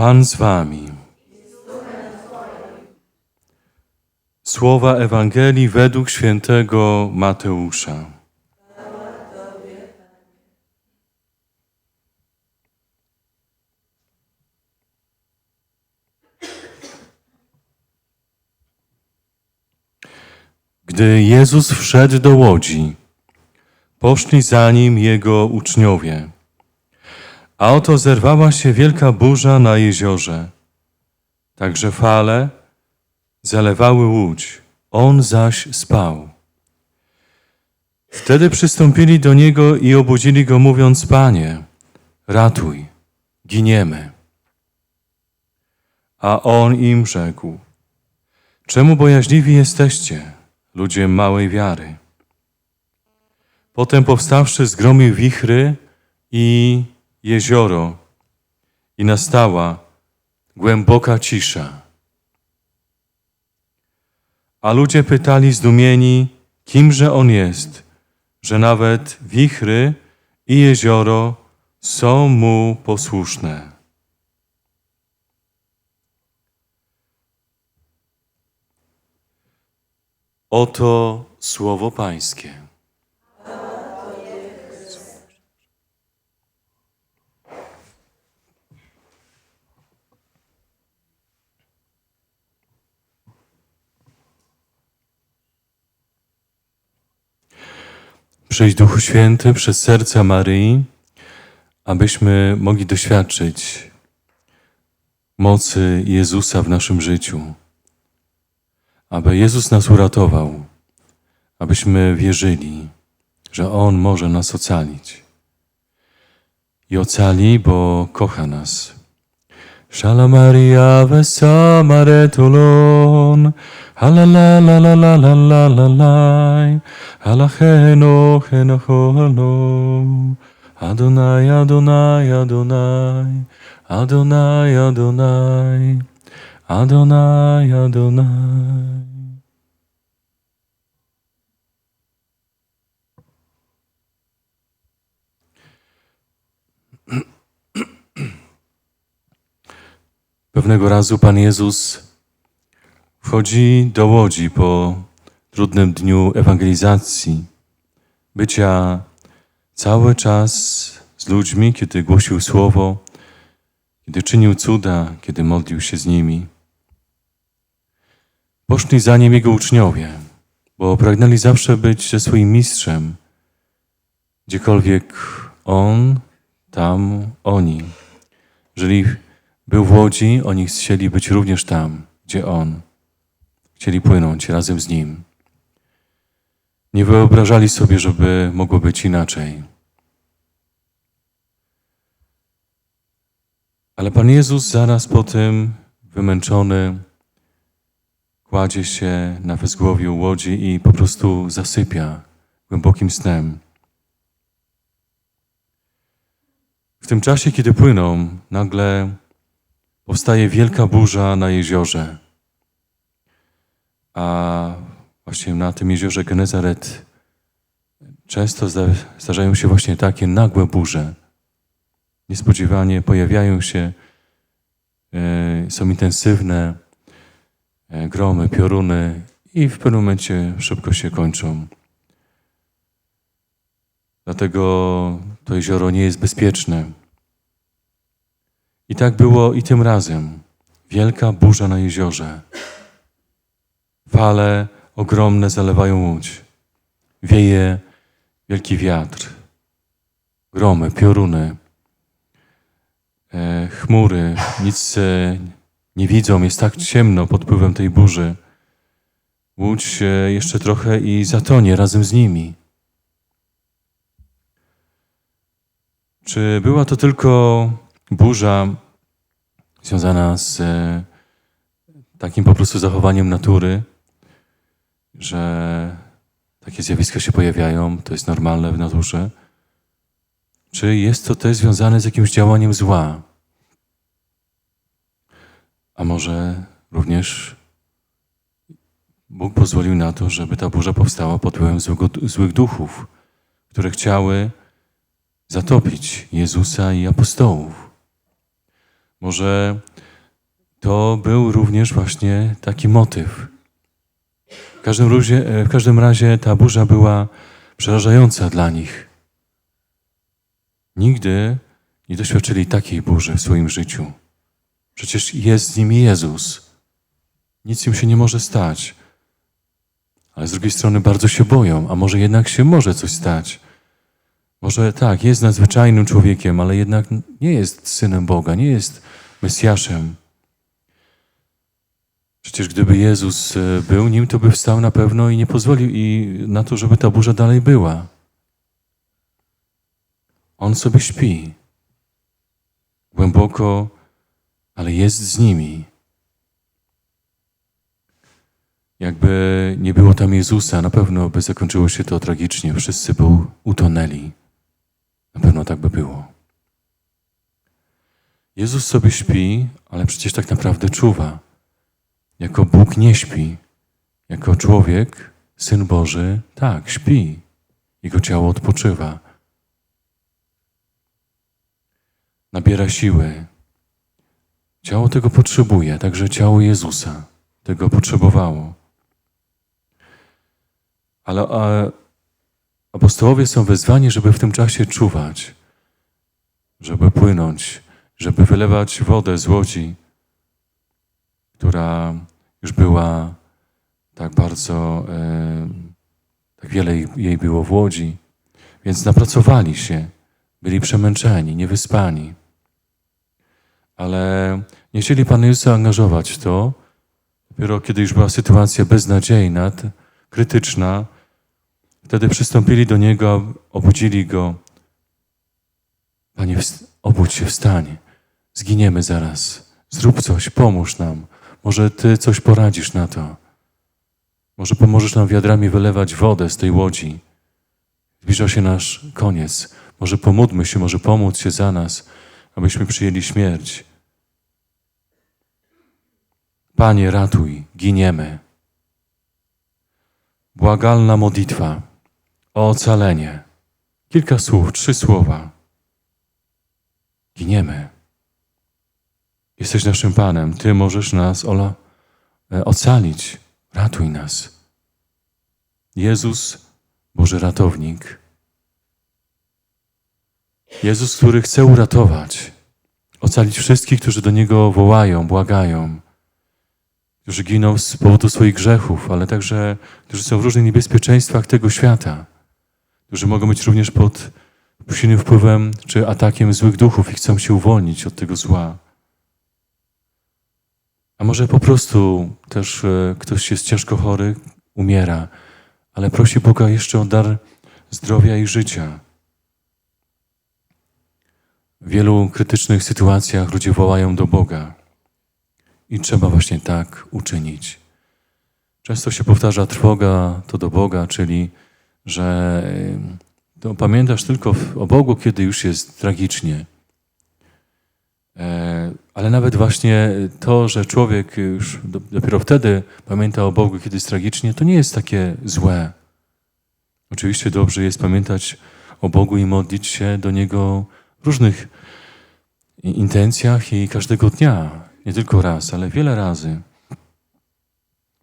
Pan z wami. Słowa Ewangelii według świętego Mateusza. Gdy Jezus wszedł do łodzi, poszli za nim jego uczniowie. A oto zerwała się wielka burza na jeziorze. Także fale zalewały łódź, on zaś spał. Wtedy przystąpili do niego i obudzili go, mówiąc: Panie, ratuj, giniemy. A on im rzekł: Czemu bojaźliwi jesteście, ludzie małej wiary? Potem powstawszy, zgromił wichry i jezioro, i nastała głęboka cisza. A ludzie pytali zdumieni, kimże on jest, że nawet wichry i jezioro są mu posłuszne. Oto słowo Pańskie. Przyjdź Duchu Święty przez serca Maryi, abyśmy mogli doświadczyć mocy Jezusa w naszym życiu. Aby Jezus nas uratował, abyśmy wierzyli, że On może nas ocalić. I ocali, bo kocha nas. Shalom Maria vesamare tulon. Halalalalalalalai. Adonai, Adonai, Adonai. Adonai, Adonai. Adonai, Adonai. Pewnego razu Pan Jezus wchodzi do łodzi po trudnym dniu ewangelizacji, bycia cały czas z ludźmi, kiedy głosił słowo, kiedy czynił cuda, kiedy modlił się z nimi. Poszli za nim jego uczniowie, bo pragnęli zawsze być ze swoim mistrzem. Gdziekolwiek on, tam oni. Jeżeli był w łodzi, oni chcieli być również tam, gdzie on. Chcieli płynąć razem z nim. Nie wyobrażali sobie, żeby mogło być inaczej. Ale Pan Jezus zaraz po tym, wymęczony, kładzie się na wezgłowiu łodzi i po prostu zasypia głębokim snem. W tym czasie, kiedy płyną, nagle powstaje wielka burza na jeziorze. A właśnie na tym jeziorze Genezaret często zda- zdarzają się właśnie takie nagłe burze. Niespodziewanie pojawiają się, e, są intensywne e, gromy, pioruny i w pewnym momencie szybko się kończą. Dlatego to jezioro nie jest bezpieczne. I tak było i tym razem. Wielka burza na jeziorze. Fale ogromne zalewają łódź. Wieje wielki wiatr. Gromy, pioruny. E, chmury nic e, nie widzą. Jest tak ciemno pod wpływem tej burzy. Łódź e, jeszcze trochę i zatonie razem z nimi. Czy była to tylko burza związana z e, takim po prostu zachowaniem natury, że takie zjawiska się pojawiają, to jest normalne w naturze? Czy jest to też związane z jakimś działaniem zła? A może również Bóg pozwolił na to, żeby ta burza powstała pod wpływem złych duchów, które chciały zatopić Jezusa i apostołów. Może to był również właśnie taki motyw. W każdym, razie, w każdym razie ta burza była przerażająca dla nich. Nigdy nie doświadczyli takiej burzy w swoim życiu. Przecież jest z nimi Jezus. Nic im się nie może stać. Ale z drugiej strony bardzo się boją, a może jednak się może coś stać. Może tak, jest nadzwyczajnym człowiekiem, ale jednak nie jest synem Boga, nie jest Mesjaszem. Przecież gdyby Jezus e, był nim, to by wstał na pewno i nie pozwolił i na to, żeby ta burza dalej była. On sobie śpi. Głęboko, ale jest z nimi. Jakby nie było tam Jezusa, na pewno by zakończyło się to tragicznie. Wszyscy by utonęli. Na pewno tak by było. Jezus sobie śpi, ale przecież tak naprawdę czuwa. Jako Bóg nie śpi. Jako człowiek, Syn Boży, tak, śpi. Jego ciało odpoczywa. Nabiera siły. Ciało tego potrzebuje, także ciało Jezusa tego potrzebowało. Ale apostołowie są wezwani, żeby w tym czasie czuwać, żeby płynąć, żeby wylewać wodę z łodzi, która już była tak bardzo, e, tak wiele jej było w łodzi. Więc napracowali się, byli przemęczeni, niewyspani. Ale nie chcieli Pan Jezusa angażować w to. Dopiero kiedy już była sytuacja beznadziejna, krytyczna, wtedy przystąpili do Niego, obudzili Go. Panie, obudź się, wstań. Zginiemy zaraz. Zrób coś, pomóż nam. Może Ty coś poradzisz na to. Może pomożesz nam wiadrami wylewać wodę z tej łodzi. Zbliża się nasz koniec. Może pomódmy się, może pomóc się za nas, abyśmy przyjęli śmierć. Panie, ratuj, giniemy. Błagalna modlitwa ocalenie. Kilka słów, trzy słowa. Giniemy. Jesteś naszym Panem. Ty możesz nas, Ola, e, ocalić. Ratuj nas. Jezus, Boży ratownik. Jezus, który chce uratować, ocalić wszystkich, którzy do Niego wołają, błagają, którzy giną z powodu swoich grzechów, ale także którzy są w różnych niebezpieczeństwach tego świata, którzy mogą być również pod silnym wpływem czy atakiem złych duchów i chcą się uwolnić od tego zła. A może po prostu też e, ktoś jest ciężko chory, umiera, ale prosi Boga jeszcze o dar zdrowia i życia. W wielu krytycznych sytuacjach ludzie wołają do Boga i trzeba właśnie tak uczynić. Często się powtarza trwoga to do Boga, czyli że e, to pamiętasz tylko o Bogu, kiedy już jest tragicznie. E, ale nawet właśnie to, że człowiek już dopiero wtedy pamięta o Bogu, kiedy jest tragicznie, to nie jest takie złe. Oczywiście dobrze jest pamiętać o Bogu i modlić się do Niego w różnych intencjach i każdego dnia. Nie tylko raz, ale wiele razy.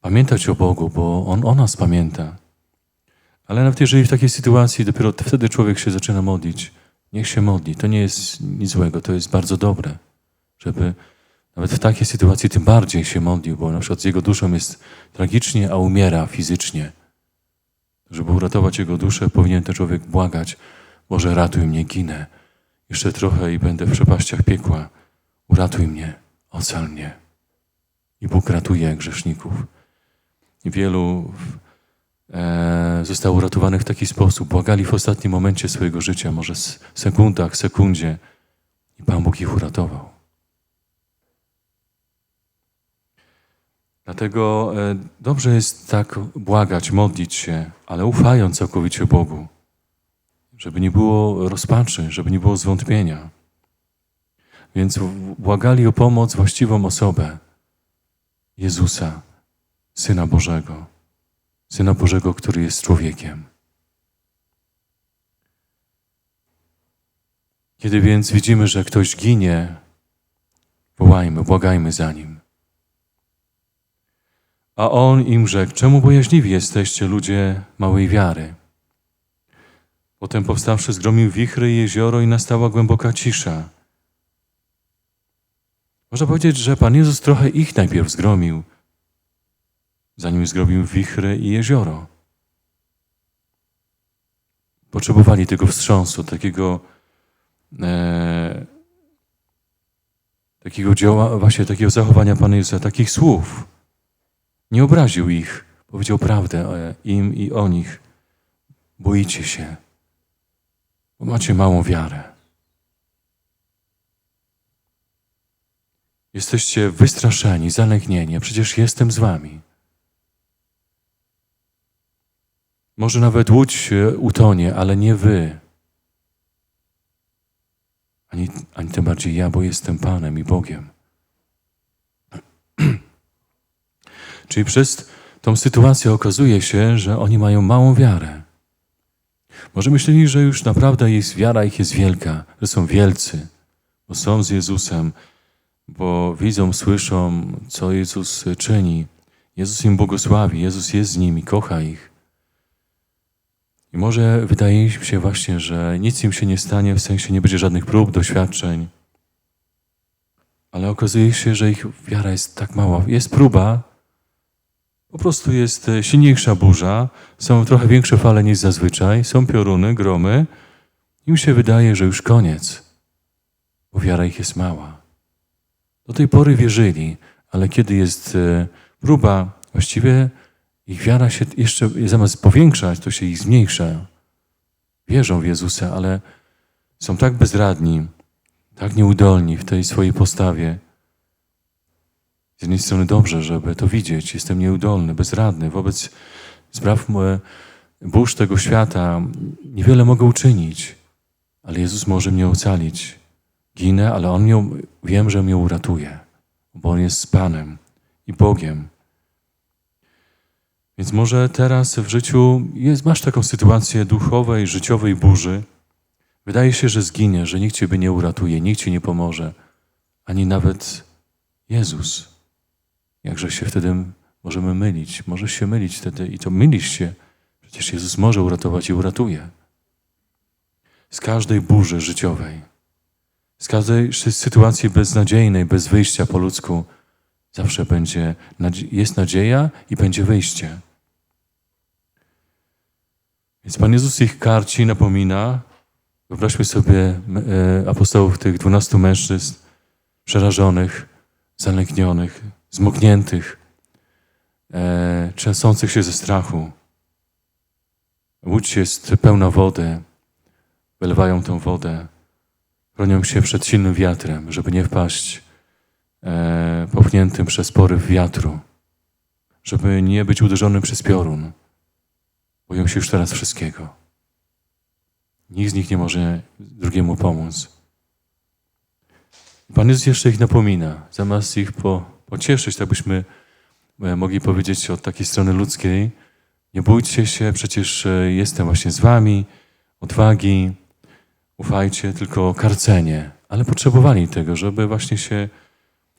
Pamiętać o Bogu, bo On o nas pamięta. Ale nawet jeżeli w takiej sytuacji dopiero wtedy człowiek się zaczyna modlić, niech się modli. To nie jest nic złego, to jest bardzo dobre, żeby nawet w takiej sytuacji tym bardziej się modlił, bo na przykład z jego duszą jest tragicznie, a umiera fizycznie. Żeby uratować jego duszę, powinien ten człowiek błagać, Boże ratuj mnie, ginę. Jeszcze trochę i będę w przepaściach piekła. Uratuj mnie, ocal mnie. I Bóg ratuje grzeszników. I wielu e, zostało uratowanych w taki sposób. Błagali w ostatnim momencie swojego życia, może sekundach, sekundzie. I Pan Bóg ich uratował. Dlatego e, dobrze jest tak błagać, modlić się, ale ufając całkowicie Bogu, żeby nie było rozpaczy, żeby nie było zwątpienia. Więc błagali o pomoc właściwą osobę Jezusa, Syna Bożego, Syna Bożego, który jest człowiekiem. Kiedy więc widzimy, że ktoś ginie, wołajmy, błagajmy za nim. A on im rzekł, czemu bojaźliwi jesteście, ludzie małej wiary? Potem powstawszy zgromił wichry i jezioro i nastała głęboka cisza. Można powiedzieć, że Pan Jezus trochę ich najpierw zgromił, zanim zgromił wichry i jezioro. Potrzebowali tego wstrząsu, takiego, e, takiego dzieła, właśnie takiego zachowania Pana Jezusa, takich słów. Nie obraził ich, powiedział prawdę e, im i o nich. Boicie się, bo macie małą wiarę. Jesteście wystraszeni, zalęknieni, przecież jestem z wami. Może nawet łódź utonie, ale nie wy. Ani, ani tym bardziej ja, bo jestem Panem i Bogiem. Czyli przez tą sytuację okazuje się, że oni mają małą wiarę. Może myśleli, że już naprawdę ich wiara ich jest wielka, że są wielcy, bo są z Jezusem, bo widzą, słyszą, co Jezus czyni. Jezus im błogosławi, Jezus jest z nimi, kocha ich. I może wydaje im się właśnie, że nic im się nie stanie, w sensie nie będzie żadnych prób, doświadczeń. Ale okazuje się, że ich wiara jest tak mała. Jest próba, po prostu jest e, silniejsza burza, są trochę większe fale niż zazwyczaj, są pioruny, gromy. Im się wydaje, że już koniec, bo wiara ich jest mała. Do tej pory wierzyli, ale kiedy jest e, próba, właściwie ich wiara się jeszcze zamiast powiększać, to się ich zmniejsza. Wierzą w Jezusa, ale są tak bezradni, tak nieudolni w tej swojej postawie. Z jednej strony dobrze, żeby to widzieć. Jestem nieudolny, bezradny wobec spraw e, burz tego świata. Niewiele mogę uczynić, ale Jezus może mnie ocalić. Ginę, ale On mnie, wiem, że mnie uratuje, bo On jest Panem i Bogiem. Więc może teraz w życiu jest, masz taką sytuację duchowej, życiowej burzy. Wydaje się, że zginie, że nikt Ciebie nie uratuje, nikt Ci nie pomoże, ani nawet Jezus. Jakże się wtedy możemy mylić? Możesz się mylić wtedy i to mylisz się. Przecież Jezus może uratować i uratuje. Z każdej burzy życiowej, z każdej sytuacji beznadziejnej, bez wyjścia po ludzku, zawsze będzie, jest nadzieja i będzie wyjście. Więc Pan Jezus ich karci, napomina. Wyobraźmy sobie e, apostołów, tych dwunastu mężczyzn przerażonych, zalęknionych, zmokniętych, e, trzęsących się ze strachu. Łódź jest pełna wody, wylewają tę wodę, chronią się przed silnym wiatrem, żeby nie wpaść e, popchniętym przez poryw wiatru, żeby nie być uderzonym przez piorun. Boją się już teraz wszystkiego. Nikt z nich nie może drugiemu pomóc. Pan Jezus jeszcze ich napomina, zamiast ich po, pocieszyć, tak byśmy e, mogli powiedzieć od takiej strony ludzkiej. Nie bójcie się, przecież e, jestem właśnie z wami, odwagi, ufajcie, tylko karcenie. Ale potrzebowali tego, żeby właśnie się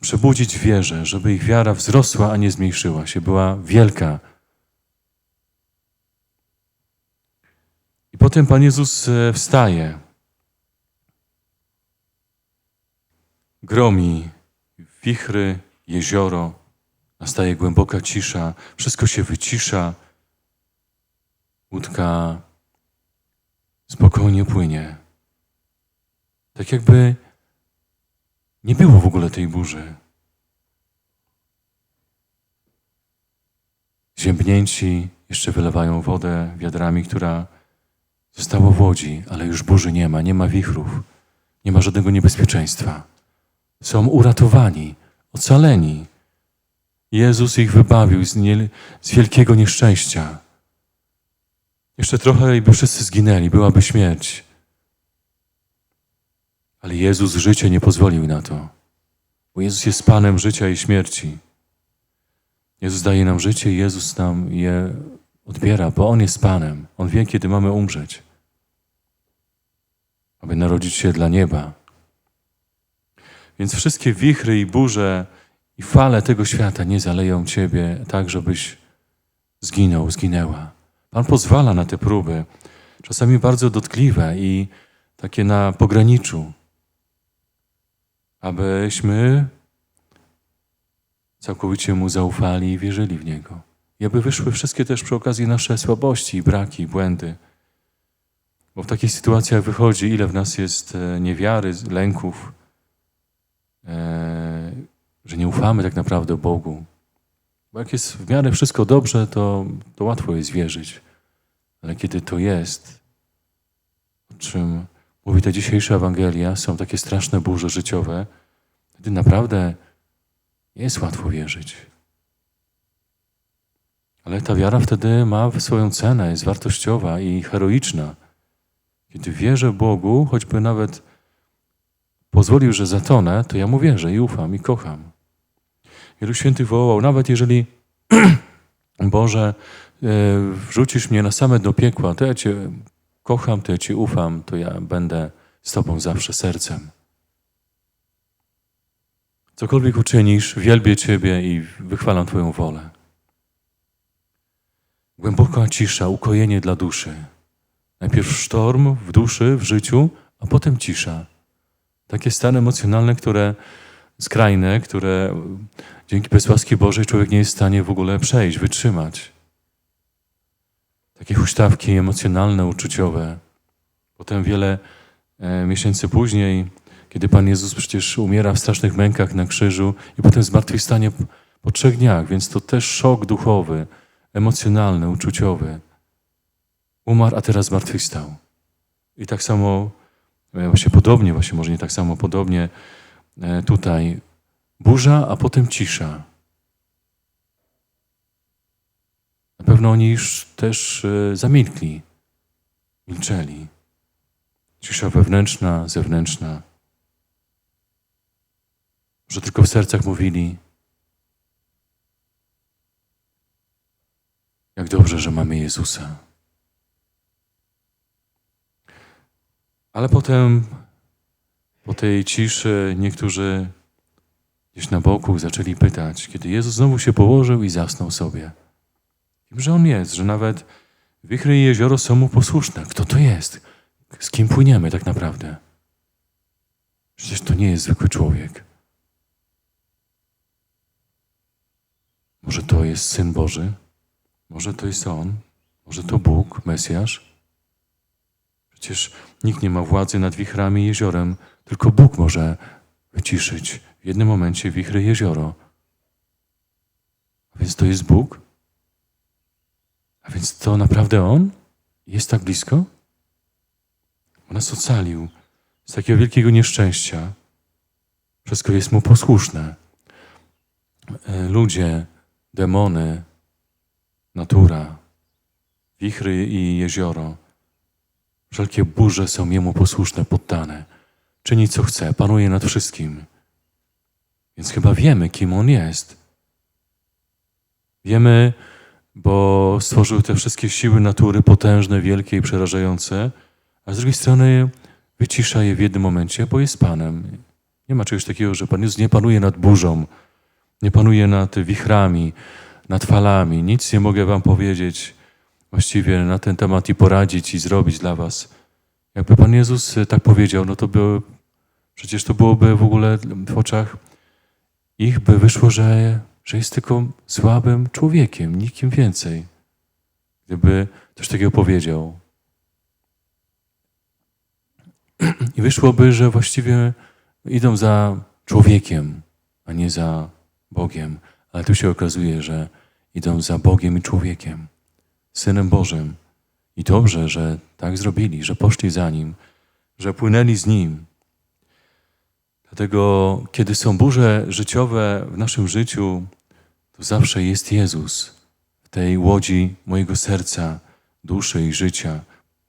przebudzić w wierze, żeby ich wiara wzrosła, a nie zmniejszyła się, była wielka. I potem Pan Jezus e, wstaje, gromi wichry, jezioro, nastaje głęboka cisza, wszystko się wycisza, łódka spokojnie płynie. Tak jakby nie było w ogóle tej burzy. Ziębnięci jeszcze wylewają wodę wiadrami, która została w łodzi, ale już burzy nie ma, nie ma wichrów, nie ma żadnego niebezpieczeństwa. Są uratowani, ocaleni. Jezus ich wybawił z, nie, z wielkiego nieszczęścia. Jeszcze trochę i by wszyscy zginęli, byłaby śmierć. Ale Jezus życie nie pozwolił na to, bo Jezus jest Panem życia i śmierci. Jezus daje nam życie Jezus nam je odbiera, bo On jest Panem. On wie, kiedy mamy umrzeć, aby narodzić się dla nieba. Więc wszystkie wichry i burze i fale tego świata nie zaleją ciebie tak, żebyś zginął, zginęła. Pan pozwala na te próby, czasami bardzo dotkliwe i takie na pograniczu, abyśmy całkowicie Mu zaufali i wierzyli w Niego. Aby wyszły wszystkie też przy okazji nasze słabości, braki, błędy. Bo w takich sytuacjach wychodzi, ile w nas jest e, niewiary, lęków, e, że nie ufamy tak naprawdę Bogu. Bo jak jest w miarę wszystko dobrze, to, to łatwo jest wierzyć. Ale kiedy to jest, o czym mówi ta dzisiejsza Ewangelia, są takie straszne burze życiowe, wtedy naprawdę nie jest łatwo wierzyć. Ale ta wiara wtedy ma swoją cenę, jest wartościowa i heroiczna. Kiedy wierzę Bogu, choćby nawet pozwolił, że zatonę, to ja mu wierzę i ufam i kocham. Wielu świętych wołał, nawet jeżeli Boże, e, wrzucisz mnie na same dno piekła, to ja Cię kocham, to ja Cię ufam, to ja będę z Tobą zawsze sercem. Cokolwiek uczynisz, wielbię Ciebie i wychwalam Twoją wolę. Głęboka cisza, ukojenie dla duszy. Najpierw sztorm w duszy, w życiu, a potem cisza. Takie stany emocjonalne, które skrajne, które dzięki bez łaski Bożej człowiek nie jest w stanie w ogóle przejść, wytrzymać. Takie huśtawki emocjonalne, uczuciowe. Potem wiele e, miesięcy później, kiedy Pan Jezus przecież umiera w strasznych mękach na krzyżu i potem zmartwychwstanie po trzech dniach, więc to też szok duchowy, emocjonalny, uczuciowy. Umarł, a teraz zmartwychwstał. I tak samo, e, właśnie podobnie, właśnie może nie tak samo, podobnie e, tutaj burza, a potem cisza. Na pewno oni już też e, zamilkli, milczeli. Cisza wewnętrzna, zewnętrzna. Że tylko w sercach mówili, jak dobrze, że mamy Jezusa. Ale potem, po tej ciszy, niektórzy gdzieś na boku zaczęli pytać, kiedy Jezus znowu się położył i zasnął sobie. Kim, że On jest, że nawet wichry i jezioro są Mu posłuszne. Kto to jest? Z kim płyniemy tak naprawdę? Przecież to nie jest zwykły człowiek. Może to jest Syn Boży? Może to jest On? Może to Bóg, Mesjasz? Przecież nikt nie ma władzy nad wichrami i jeziorem, tylko Bóg może wyciszyć w jednym momencie wichry i jezioro. A więc to jest Bóg? A więc to naprawdę On jest tak blisko? On nas ocalił z takiego wielkiego nieszczęścia. Wszystko jest Mu posłuszne. E, Ludzie, demony, natura, wichry i jezioro. Wszelkie burze są Jemu posłuszne, poddane. Czyni co chce, panuje nad wszystkim. Więc chyba wiemy, kim On jest. Wiemy, bo stworzył te wszystkie siły natury potężne, wielkie i przerażające, a z drugiej strony wycisza je w jednym momencie, bo jest Panem. Nie ma czegoś takiego, że Pan Jezus nie panuje nad burzą, nie panuje nad wichrami, nad falami. Nic nie mogę Wam powiedzieć właściwie na ten temat i poradzić i zrobić dla Was. Jakby Pan Jezus tak powiedział, no to by, przecież to byłoby w ogóle w oczach ich by wyszło, że, że jest tylko słabym człowiekiem, nikim więcej. Gdyby coś takiego powiedział. I wyszłoby, że właściwie idą za człowiekiem, a nie za Bogiem. Ale tu się okazuje, że idą za Bogiem i człowiekiem, Synem Bożym. I dobrze, że tak zrobili, że poszli za Nim, że płynęli z Nim. Dlatego, kiedy są burze życiowe w naszym życiu, to zawsze jest Jezus w tej łodzi mojego serca, duszy i życia.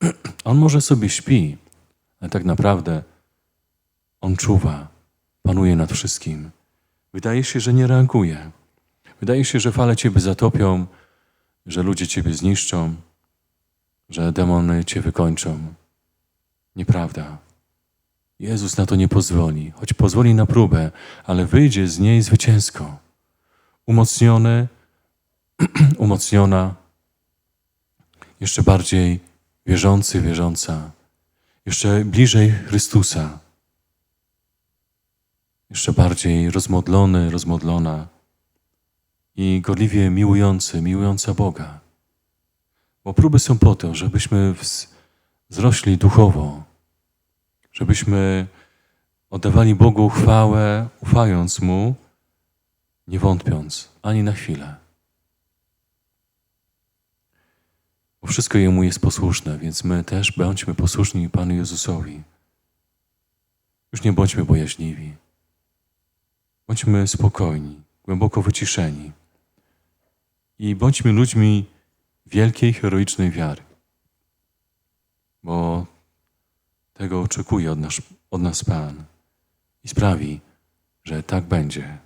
On może sobie śpi, ale tak naprawdę On czuwa, panuje nad wszystkim. Wydaje się, że nie reaguje. Wydaje się, że fale Ciebie zatopią, że ludzie Ciebie zniszczą, że demony Cię wykończą. Nieprawda. Jezus na to nie pozwoli, choć pozwoli na próbę, ale wyjdzie z niej zwycięsko. umocniony, umocniona, jeszcze bardziej wierzący, wierząca, jeszcze bliżej Chrystusa, jeszcze bardziej rozmodlony, rozmodlona i gorliwie miłujący, miłująca Boga. Bo próby są po to, żebyśmy wz- wzrośli duchowo, żebyśmy oddawali Bogu chwałę, ufając Mu, nie wątpiąc ani na chwilę. Bo wszystko Jemu jest posłuszne, więc my też bądźmy posłuszni Panu Jezusowi. Już nie bądźmy bojaźliwi. Bądźmy spokojni, głęboko wyciszeni. I bądźmy ludźmi wielkiej, heroicznej wiary. Bo tego oczekuje od nas, od nas Pan i sprawi, że tak będzie.